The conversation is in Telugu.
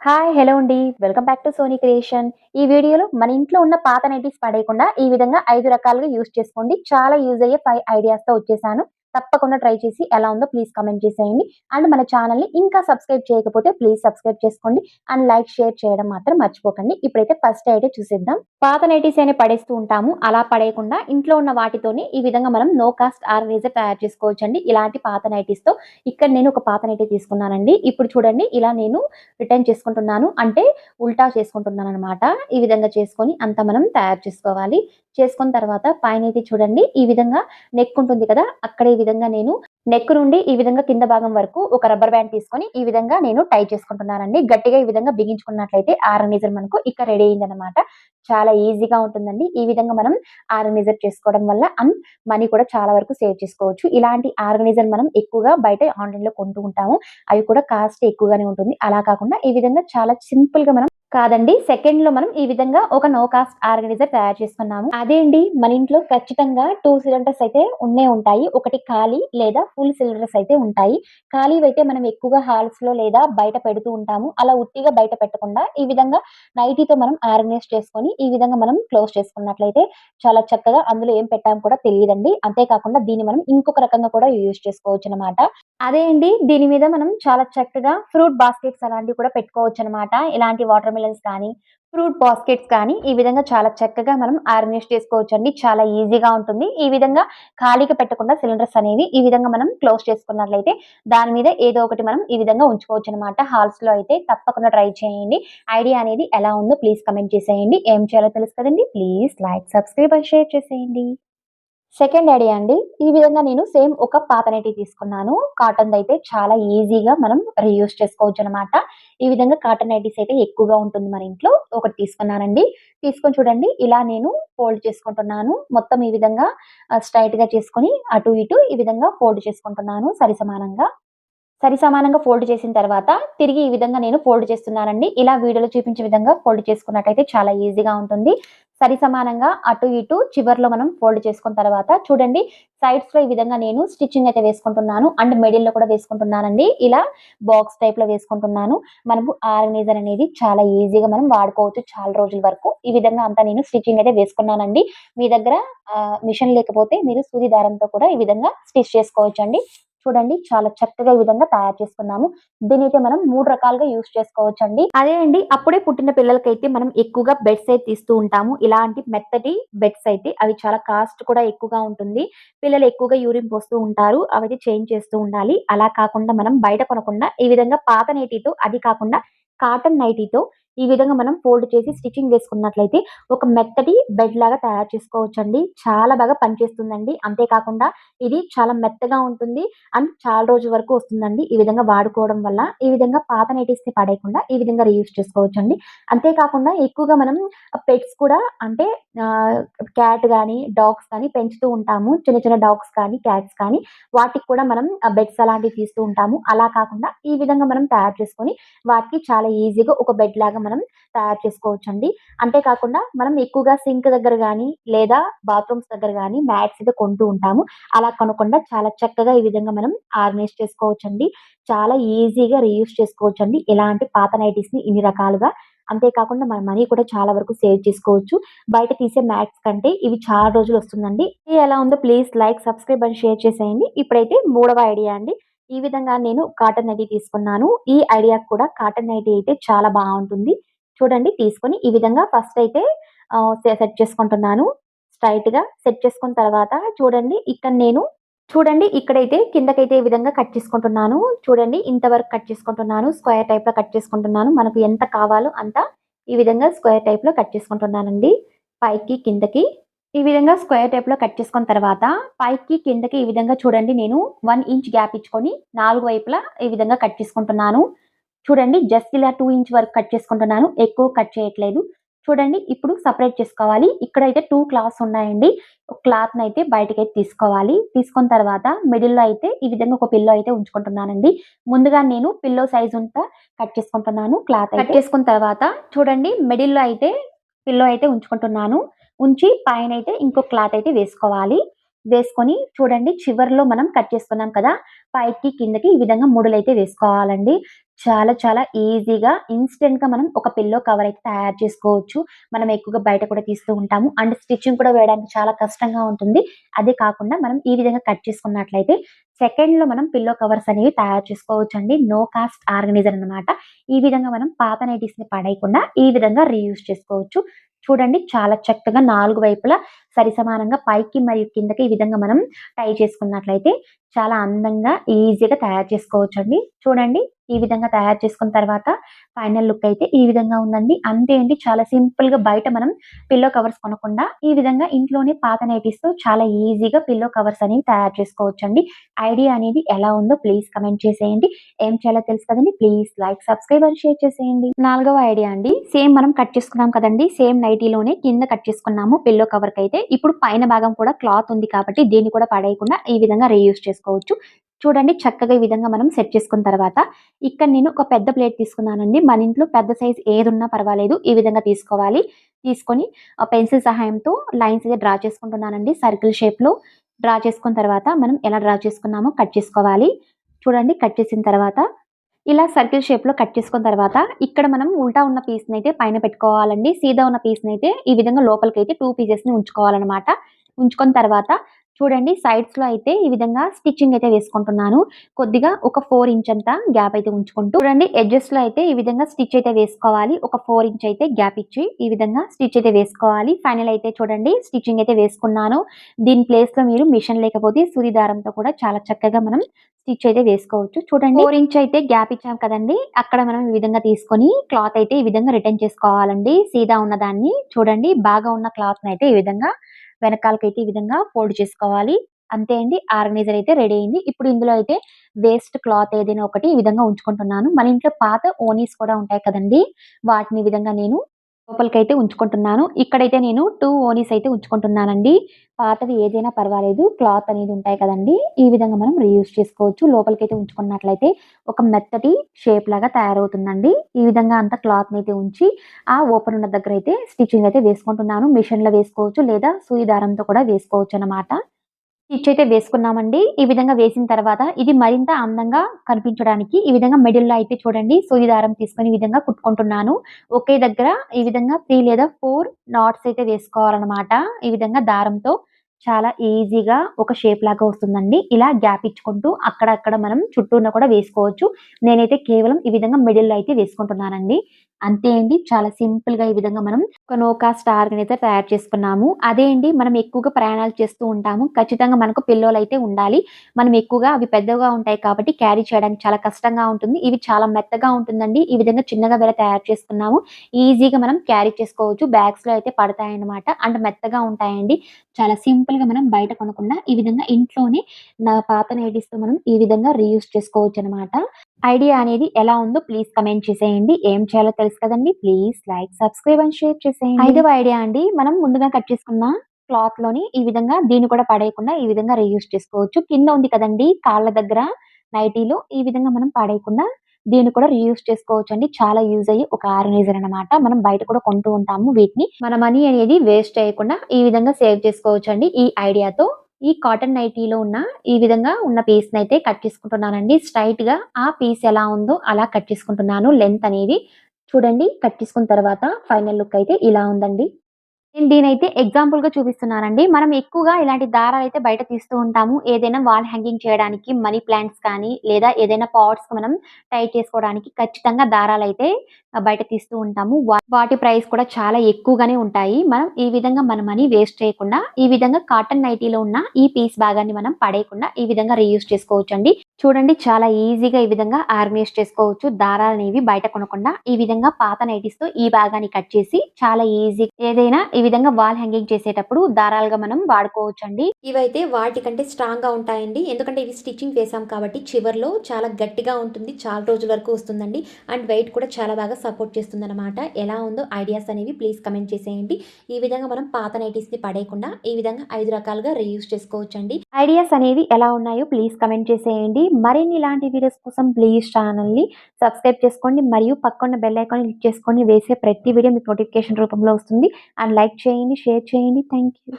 హాయ్ హలో అండి. Welcome back to Soni creation ఈ వీడియోలో మన ఇంట్లో ఉన్న పాత నైటీస్ పడేయకుండా ఈ విధంగా ఐదు రకాలుగా యూస్ చేసుకోండి. చాలా యూజ్ అయ్యే ఫైవ్ ఐడియాస్తో వచ్చేసాను. తప్పకుండా ట్రై చేసి ఎలా ఉందో ప్లీజ్ కమెంట్ చేసేయండి. అండ్ మన ఛానల్ని ఇంకా సబ్స్క్రైబ్ చేయకపోతే ప్లీజ్ సబ్స్క్రైబ్ చేసుకోండి. అండ్ లైక్ షేర్ చేయడం మాత్రం మర్చిపోకండి. ఇప్పుడైతే ఫస్ట్ అయితే చూసేద్దాం. పాత నైటీస్ అయినా పడేస్తూ ఉంటాము. అలా పడేయకుండా ఇంట్లో ఉన్న వాటితోనే ఈ విధంగా మనం నో కాస్ట్ ఆర్ ఆర్గనైజర్ తయారు చేసుకోవచ్చు అండి ఇలాంటి పాత నైటీస్తో ఇక్కడ నేను ఒక పాత నైటీ తీసుకున్నానండి. ఇప్పుడు చూడండి ఇలా నేను రిటర్న్ చేసుకుంటున్నాను. అంటే ఉల్టా చేసుకుంటున్నాను అనమాట ఈ విధంగా చేసుకొని అంతా మనం తయారు చేసుకోవాలి. చేసుకున్న తర్వాత పైన అయితే చూడండి ఈ విధంగా నెక్ ఉంటుంది కదా అక్కడ ఈ విధంగా నేను నెక్ నుండి ఈ విధంగా కింద భాగం వరకు ఒక రబ్బర్ బ్యాండ్ తీసుకొని ఈ విధంగా నేను టై చేసుకుంటున్నానండి. గట్టిగా ఈ విధంగా బిగించుకున్నట్లయితే ఆర్గనైజర్ మనకు ఇక్కడ రెడీ అయిందనమాట చాలా ఈజీగా ఉంటుందండి. ఈ విధంగా మనం ఆర్గనైజర్ చేసుకోవడం వల్ల అండ్ మనీ కూడా చాలా వరకు సేవ్ చేసుకోవచ్చు. ఇలాంటి ఆర్గనైజర్ మనం ఎక్కువగా బయట ఆన్లైన్లో కొంటూ ఉంటాము. అవి కూడా కాస్ట్ ఎక్కువగానే ఉంటుంది. అలా కాకుండా ఈ విధంగా చాలా సింపుల్గా మనం కాదండి. సెకండ్లో మనం ఈ విధంగా ఒక నో కాస్ట్ ఆర్గనైజర్ తయారు చేసుకున్నాము. అదే అండి. మన ఇంట్లో ఖచ్చితంగా టూ సిలిండర్స్ అయితే ఉన్నే ఉంటాయి. ఒకటి ఖాళీ లేదా ఫుల్ సిలిండర్స్ అయితే ఉంటాయి. ఖాళీ అయితే మనం ఎక్కువగా హాల్స్లో లేదా బయట పెడుతూ ఉంటాము. అలా ఉత్తిగా బయట పెట్టకుండా ఈ విధంగా నైటీతో మనం ఆర్గనైజ్ చేసుకొని ఈ విధంగా మనం క్లోజ్ చేసుకున్నట్లయితే చాలా చక్కగా అందులో ఏం పెట్టాము కూడా తెలియదండి. అంతేకాకుండా దీన్ని మనం ఇంకొక రకంగా కూడా యూజ్ చేసుకోవచ్చు అనమాట అదే అండి దీని మీద మనం చాలా చక్కగా ఫ్రూట్ బాస్కెట్స్ అలాంటివి కూడా పెట్టుకోవచ్చు అనమాట ఇలాంటి వాటర్ మిలన్స్ కానీ ఫ్రూట్ బాస్కెట్స్ కానీ ఈ విధంగా చాలా చక్కగా మనం ఆర్గనైజ్ చేసుకోవచ్చు అండి చాలా ఈజీగా ఉంటుంది. ఈ విధంగా ఖాళీగా పెట్టకుండా సిలిండర్స్ అనేవి ఈ విధంగా మనం క్లోజ్ చేసుకున్నట్లయితే దాని మీద ఏదో ఒకటి మనం ఈ విధంగా ఉంచుకోవచ్చు అనమాట హాల్స్లో అయితే తప్పకుండా ట్రై చేయండి. ఐడియా అనేది ఎలా ఉందో ప్లీజ్ కమెంట్ చేసేయండి. ఏం చేయాలో తెలుసు కదండి. Please like subscribe and share చేసేయండి. సెకండ్ ఐడియా అండి. ఈ విధంగా నేను సేమ్ ఒక పాత నైటీ తీసుకున్నాను. కాటన్ అయితే చాలా ఈజీగా మనం రీయూస్ చేసుకోవచ్చు అనమాట ఈ విధంగా కాటన్ నైటీస్ అయితే ఎక్కువగా ఉంటుంది మన ఇంట్లో. ఒకటి తీసుకున్నానండి. తీసుకొని చూడండి. ఇలా నేను ఫోల్డ్ చేసుకుంటున్నాను. మొత్తం ఈ విధంగా స్ట్రైట్గా చేసుకొని అటు ఇటు ఈ విధంగా ఫోల్డ్ చేసుకుంటున్నాను సరి సమానంగా సరి సమానంగా ఫోల్డ్ చేసిన తర్వాత తిరిగి ఈ విధంగా నేను ఫోల్డ్ చేస్తున్నానండి. ఇలా వీడియోలో చూపించే విధంగా ఫోల్డ్ చేసుకున్నట్టయితే చాలా ఈజీగా ఉంటుంది. సరి సమానంగా అటు ఇటు చివర్లో మనం ఫోల్డ్ చేసుకున్న తర్వాత చూడండి సైడ్స్లో ఈ విధంగా నేను స్టిచ్చింగ్ అయితే వేసుకుంటున్నాను అండ్ మిడిల్లో కూడా వేసుకుంటున్నానండి. ఇలా బాక్స్ టైప్లో వేసుకుంటున్నాను. మనకు ఆర్గనైజర్ అనేది చాలా ఈజీగా మనం వాడుకోవచ్చు చాలా రోజుల వరకు. ఈ విధంగా అంతా నేను స్టిచ్చింగ్ అయితే వేసుకున్నానండి. మీ దగ్గర మిషన్ లేకపోతే మీరు సూది దారంతో కూడా ఈ విధంగా స్టిచ్ చేసుకోవచ్చు అండి చూడండి. చాలా చక్కగా ఈ విధంగా తయారు చేసుకున్నాము. దీని అయితే మనం మూడు రకాలుగా యూస్ చేసుకోవచ్చు అండి అదే అండి అప్పుడే పుట్టిన పిల్లలకైతే మనం ఎక్కువగా బెడ్స్ అయితే తీస్తూ ఉంటాము. ఇలాంటి మెత్తటి బెడ్స్ అయితే అవి చాలా కాస్ట్ కూడా ఎక్కువగా ఉంటుంది. పిల్లలు ఎక్కువగా యూరిన్ పోస్తూ ఉంటారు. అవి చేంజ్ చేస్తూ ఉండాలి. అలా కాకుండా మనం బయట కొనకుండా ఈ విధంగా పాత నైటీతో అది కాకుండా కాటన్ నైటీతో ఈ విధంగా మనం ఫోల్డ్ చేసి స్టిచ్చింగ్ వేసుకున్నట్లయితే ఒక మెత్తటి బెడ్ లాగా తయారు చేసుకోవచ్చు అండి చాలా బాగా పనిచేస్తుందండి. అంతేకాకుండా ఇది చాలా మెత్తగా ఉంటుంది అండ్ చాలా రోజుల వరకు వస్తుందండి ఈ విధంగా వాడుకోవడం వల్ల. ఈ విధంగా పాత నైటీస్ని పడేయకుండా ఈ విధంగా రీయూస్ చేసుకోవచ్చండి. అంతేకాకుండా ఎక్కువగా మనం పెట్స్ కూడా అంటే క్యాట్ కానీ డాగ్స్ కానీ పెంచుతూ ఉంటాము. చిన్న చిన్న డాగ్స్ కానీ క్యాట్స్ కానీ వాటికి కూడా మనం బెడ్స్ అలాంటివి తీస్తూ ఉంటాము. అలా కాకుండా ఈ విధంగా మనం తయారు చేసుకొని వాటికి చాలా ఈజీగా ఒక బెడ్ లాగా మనం తయారు చేసుకోవచ్చు అండి అంతేకాకుండా మనం ఎక్కువగా సింక్ దగ్గర కానీ లేదా బాత్రూమ్స్ దగ్గర కానీ మ్యాట్స్ అయితే కొంటూ ఉంటాము. అలా కొనకుండా చాలా చక్కగా ఈ విధంగా మనం ఆర్గనైజ్ చేసుకోవచ్చు అండి చాలా ఈజీగా రీయూస్ చేసుకోవచ్చు అండి ఇలాంటి పాత నైటీస్ని ఇన్ని రకాలుగా. అంతేకాకుండా మన మనీ కూడా చాలా వరకు సేవ్ చేసుకోవచ్చు. బయట తీసే మ్యాట్స్ కంటే ఇవి చాలా రోజులు వస్తుందండి. ఎలా ఉందో please like subscribe and share చేసేయండి. ఇప్పుడైతే మూడవ ఐడియా అండి. ఈ విధంగా నేను కాటన్ నైటీ తీసుకున్నాను. ఈ ఐడియా కూడా కాటన్ నైటీ అయితే చాలా బాగుంటుంది. చూడండి తీసుకొని ఈ విధంగా ఫస్ట్ అయితే సెట్ చేసుకుంటున్నాను. స్ట్రైట్గా సెట్ చేసుకున్న తర్వాత చూడండి ఇక్కడ నేను చూడండి ఇక్కడైతే కిందకైతే ఈ విధంగా కట్ చేసుకుంటున్నాను. చూడండి ఇంతవరకు కట్ చేసుకుంటున్నాను. స్క్వేర్ టైప్లో కట్ చేసుకుంటున్నాను. మనకు ఎంత కావాలో అంత ఈ విధంగా స్క్వేర్ టైప్లో కట్ చేసుకుంటున్నానండి. పైకి కిందకి. ఈ విధంగా స్క్వేర్ టైప్లో కట్ చేసుకున్న తర్వాత పైకి కిందకి ఈ విధంగా చూడండి నేను వన్ ఇంచ్ గ్యాప్ ఇచ్చుకొని నాలుగు వైపులా ఈ విధంగా కట్ చేసుకుంటున్నాను. చూడండి జస్ట్ ఇలా టూ ఇంచ్ వరకు కట్ చేసుకుంటున్నాను. ఎక్కువ కట్ చేయట్లేదు. చూడండి ఇప్పుడు సపరేట్ చేసుకోవాలి. ఇక్కడైతే టూ క్లాత్స్ ఉన్నాయండి. క్లాత్ అయితే బయటకి అయితే తీసుకోవాలి. తీసుకున్న తర్వాత మిడిల్లో అయితే ఈ విధంగా ఒక పిల్లో అయితే ఉంచుకుంటున్నానండి. ముందుగా నేను పిల్లో సైజ్ అంతా కట్ చేసుకుంటున్నాను. క్లాత్ కట్ చేసుకున్న తర్వాత చూడండి మిడిల్లో అయితే పిల్లో అయితే ఉంచుకుంటున్నాను. ఉంచి పైన అయితే ఇంకో క్లాత్ అయితే వేసుకోవాలి. వేసుకొని చూడండి చివరిలో మనం కట్ చేసుకున్నాం కదా పైకి కిందకి ఈ విధంగా ముడులైతే వేసుకోవాలండి. చాలా చాలా ఈజీగా ఇన్స్టెంట్గా మనం ఒక పిల్లో కవర్ అయితే తయారు చేసుకోవచ్చు. మనం ఎక్కువగా బయట కూడా తీస్తూ ఉంటాము. అండ్ స్టిచ్చింగ్ కూడా వేయడానికి చాలా కష్టంగా ఉంటుంది. అదే కాకుండా మనం ఈ విధంగా కట్ చేసుకున్నట్లయితే సెకండ్లో మనం పిల్లో కవర్స్ అనేవి తయారు చేసుకోవచ్చు అండి నో కాస్ట్ ఆర్గనైజర్ అన్నమాట. ఈ విధంగా మనం పాత నైటీస్ని పడేయకుండా ఈ విధంగా రీయూజ్ చేసుకోవచ్చు. చూడండి చాలా చక్కగా నాలుగు వైపులా సరిసమానంగా పైకి మరియు కిందకి ఈ విధంగా మనం టై చేసుకున్నట్లయితే చాలా అందంగా ఈజీగా తయారు చేసుకోవచ్చు అండి చూడండి ఈ విధంగా తయారు చేసుకున్న తర్వాత ఫైనల్ లుక్ అయితే ఈ విధంగా ఉందండి. అంతే అండి చాలా సింపుల్గా బయట మనం పిల్లో కవర్స్ కొనకుండా ఈ విధంగా ఇంట్లోనే పాత నైటీస్ చాలా ఈజీగా పిల్లో కవర్స్ అనేవి తయారు చేసుకోవచ్చు అండి ఐడియా అనేది ఎలా ఉందో ప్లీజ్ కమెంట్ చేసేయండి. ఏం చేయాలో తెలుసు కదండి please like subscribe and share చేసేయండి. నాలుగవ ఐడియా అండి సేమ్ మనం కట్ చేసుకున్నాం కదండి సేమ్ నైటీలోనే కింద కట్ చేసుకున్నాము పిల్లో కవర్కి అయితే ఇప్పుడు పైన భాగం కూడా క్లాత్ ఉంది కాబట్టి దీన్ని కూడా పడేయకుండా ఈ విధంగా రీయూజ్ చేసుకోవచ్చు. చూడండి చక్కగా ఈ విధంగా మనం సెట్ చేసుకున్న తర్వాత ఇక్కడ నేను ఒక పెద్ద ప్లేట్ తీసుకున్నానండి. మన ఇంట్లో పెద్ద సైజ్ ఏది ఉన్నా పర్వాలేదు. ఈ విధంగా తీసుకోవాలి. తీసుకొని పెన్సిల్ సహాయంతో లైన్స్ అయితే డ్రా చేసుకుంటున్నానండి. సర్కిల్ షేప్లో డ్రా చేసుకున్న తర్వాత మనం ఎలా డ్రా చేసుకున్నామో కట్ చేసుకోవాలి. చూడండి కట్ చేసిన తర్వాత ఇలా సర్కిల్ షేప్లో కట్ చేసుకున్న తర్వాత ఇక్కడ మనం ఉల్టా ఉన్న పీస్ అయితే పైన పెట్టుకోవాలండి. సీదా ఉన్న పీస్ అయితే ఈ విధంగా లోపలికి అయితే టూ పీసెస్ని ఉంచుకోవాలన్నమాట. ఉంచుకున్న తర్వాత చూడండి సైడ్స్లో అయితే ఈ విధంగా స్టిచ్చింగ్ అయితే వేసుకుంటున్నాను. కొద్దిగా ఒక ఫోర్ ఇంచ్ అంతా గ్యాప్ అయితే ఉంచుకుంటూ చూడండి ఎడ్జెస్లో అయితే ఈ విధంగా స్టిచ్ అయితే వేసుకోవాలి. ఒక ఫోర్ ఇంచ్ అయితే గ్యాప్ ఇచ్చి ఈ విధంగా స్టిచ్ అయితే వేసుకోవాలి. ఫైనల్ అయితే చూడండి స్టిచ్చింగ్ అయితే వేసుకున్నాను. దీని ప్లేస్లో మీరు మిషన్ లేకపోతే సూది దారంతో కూడా చాలా చక్కగా మనం స్టిచ్ అయితే వేసుకోవచ్చు. చూడండి ఫోర్ ఇంచ్ అయితే గ్యాప్ ఇచ్చాం కదండి అక్కడ మనం ఈ విధంగా తీసుకొని క్లాత్ అయితే ఈ విధంగా రిటర్న్ చేసుకోవాలండి. సీదా ఉన్న దాన్ని చూడండి బాగా ఉన్న క్లాత్ అయితే ఈ విధంగా వెనకాలకైతే ఈ విధంగా ఫోల్డ్ చేసుకోవాలి. అంతే అండి ఆర్గనైజర్ అయితే రెడీ అయింది. ఇప్పుడు ఇందులో అయితే వేస్ట్ క్లాత్ ఏదైనా ఒకటి ఈ విధంగా ఉంచుకుంటున్నాను. మన ఇంట్లో పాత ఓనీస్ కూడా ఉంటాయి కదండి వాటిని విధంగా నేను లోపలికైతే ఉంచుకుంటున్నాను. ఇక్కడైతే నేను టూ ఓనీస్ అయితే ఉంచుకుంటున్నానండి. పాతవి ఏదైనా పర్వాలేదు. క్లాత్ అనేది ఉంటాయి కదండి. ఈ విధంగా మనం రీయూజ్ చేసుకోవచ్చు. లోపలికైతే ఉంచుకున్నట్లయితే ఒక మెత్తటి షేప్ లాగా తయారవుతుందండి. ఈ విధంగా అంత క్లాత్ అయితే ఉంచి ఆ ఓపెన్ ఉన్న దగ్గర అయితే స్టిచ్చింగ్ అయితే వేసుకుంటున్నాను. మిషన్లో వేసుకోవచ్చు లేదా సూయి దారంతో కూడా వేసుకోవచ్చు అన్నమాట. స్టిచ్ అయితే వేసుకున్నామండి. ఈ విధంగా వేసిన తర్వాత ఇది మరింత అందంగా కనిపించడానికి ఈ విధంగా మిడిల్లో అయితే చూడండి. సూది దారం తీసుకొని ఈ విధంగా కుట్టుకుంటున్నాను. ఒకే దగ్గర ఈ విధంగా త్రీ లేదా ఫోర్ నాట్స్ అయితే వేసుకోవాలన్నమాట. ఈ విధంగా దారంతో చాలా ఈజీగా ఒక షేప్ లాగా వస్తుందండి. ఇలా గ్యాప్ ఇచ్చుకుంటూ అక్కడక్కడ మనం చుట్టూన కూడా వేసుకోవచ్చు. నేనైతే కేవలం ఈ విధంగా మిడిల్లో అయితే వేసుకుంటున్నానండి. అంతే అండి. చాలా సింపుల్గా ఈ విధంగా మనం ఒక నో కాస్ట్ ఆర్గనైజర్ తయారు చేసుకున్నాము. అదే అండి మనం ఎక్కువగా ప్రయాణాలు చేస్తూ ఉంటాము. ఖచ్చితంగా మనకు పిల్లోలు అయితే ఉండాలి. మనం ఎక్కువగా అవి పెద్దగా ఉంటాయి కాబట్టి క్యారీ చేయడానికి చాలా కష్టంగా ఉంటుంది. ఇవి చాలా మెత్తగా ఉంటుందండి. ఈ విధంగా చిన్నగా వేరే తయారు చేసుకున్నాము. ఈజీగా మనం క్యారీ చేసుకోవచ్చు. బ్యాగ్స్లో అయితే పడతాయి అన్నమాట అండ్ మెత్తగా ఉంటాయండి. చాలా సింపుల్గా మనం బయట కొనకుండా ఈ విధంగా ఇంట్లోనే నా పాత నైటీస్ మనం ఈ విధంగా రీయూస్ చేసుకోవచ్చు అనమాట ఐడియా అనేది ఎలా ఉందో ప్లీజ్ కమెంట్ చేసేయండి. ఏం చేయాలో తెలుసు కదండి. Please like subscribe and share చేసేయండి. ఐదవ ఐడియా అండి. మనం ముందుగా కట్ చేసుకున్న క్లాత్లోని ఈ విధంగా దీన్ని కూడా పడేయకుండా ఈ విధంగా రీయూస్ చేసుకోవచ్చు. కింద ఉంది కదండి కాళ్ళ దగ్గర నైటీలు ఈ విధంగా మనం పడేయకుండా దీన్ని కూడా రీయూస్ చేసుకోవచ్చు అండి చాలా యూజ్ అయ్యి ఒక ఆర్గనైజర్ అన్నమాట. మనం బయట కూడా కొంటూ ఉంటాము వీటిని. మన మనీ అనేది వేస్ట్ చేయకుండా ఈ విధంగా సేవ్ చేసుకోవచ్చు అండి ఈ ఐడియాతో ఈ కాటన్ నైటీలో ఉన్న ఈ విధంగా ఉన్న పీస్ అయితే కట్ చేసుకుంటున్నానండి. స్ట్రైట్గా ఆ పీస్ ఎలా ఉందో అలా కట్ చేసుకుంటున్నాను. లెంత్ అనేది చూడండి కట్ తీసుకున్న తర్వాత ఫైనల్ లుక్ అయితే ఇలా ఉందండి. నేను దీనైతే ఎగ్జాంపుల్గా చూపిస్తున్నానండి. మనం ఎక్కువగా ఇలాంటి దారాలు అయితే బయట తీస్తూ ఉంటాము. ఏదైనా వాల్ హ్యాంగింగ్ చేయడానికి మనీ ప్లాంట్స్ కానీ లేదా ఏదైనా పాట్స్ మనం టైట్ చేసుకోవడానికి ఖచ్చితంగా దారాలు అయితే బయట తీస్తూ ఉంటాము. వా- వాటి ప్రైస్ కూడా చాలా ఎక్కువగానే ఉంటాయి. మనం ఈ విధంగా మన మనీ వేస్ట్ చేయకుండా ఈ విధంగా కాటన్ నైటీలో ఉన్న ఈ పీస్ భాగాన్ని మనం పడేయకుండా ఈ విధంగా రీయూజ్ చేసుకోవచ్చు అండి చూడండి చాలా ఈజీగా ఈ విధంగా ఆర్గనైజ్ చేసుకోవచ్చు. దారాలు అనేవి బయట కొనకుండా ఈ విధంగా పాత నైటీస్తో ఈ భాగాన్ని కట్ చేసి చాలా ఈజీ ఏదైనా ఈ విధంగా వాల్ హ్యాంగింగ్ చేసేటప్పుడు దారాలుగా మనం వాడుకోవచ్చు అండి ఇవైతే వాటికంటే స్ట్రాంగ్గా ఉంటాయండి. ఎందుకంటే ఇవి స్టిచ్చింగ్ వేసాం కాబట్టి చివర్లో చాలా గట్టిగా ఉంటుంది. చాలా రోజుల వరకు వస్తుందండి. అండ్ వెయిట్ కూడా చాలా బాగా సపోర్ట్ చేస్తుంది అనమాట ఎలా ఉందో ఐడియాస్ అనేవి ప్లీజ్ కమెంట్ చేసేయండి. ఈ విధంగా మనం పాత నైటీస్ని పడేయకుండా ఈ విధంగా ఐదు రకాలుగా రీయూజ్ చేసుకోవచ్చు అండి ఐడియాస్ అనేవి ఎలా ఉన్నాయో ప్లీజ్ కమెంట్ చేసేయండి. మరిన్ని ఇలాంటి వీడియోస్ కోసం ప్లీజ్ ఛానల్ని సబ్స్క్రైబ్ చేసుకోండి. మరియు పక్కన బెల్ ఐకాన్ క్లిక్ చేసుకొని వేసే ప్రతి వీడియో మీకు నోటిఫికేషన్ రూపంలో వస్తుంది. అండ్ లైక్ చేయండి షేర్ చేయండి థ్యాంక్ యూ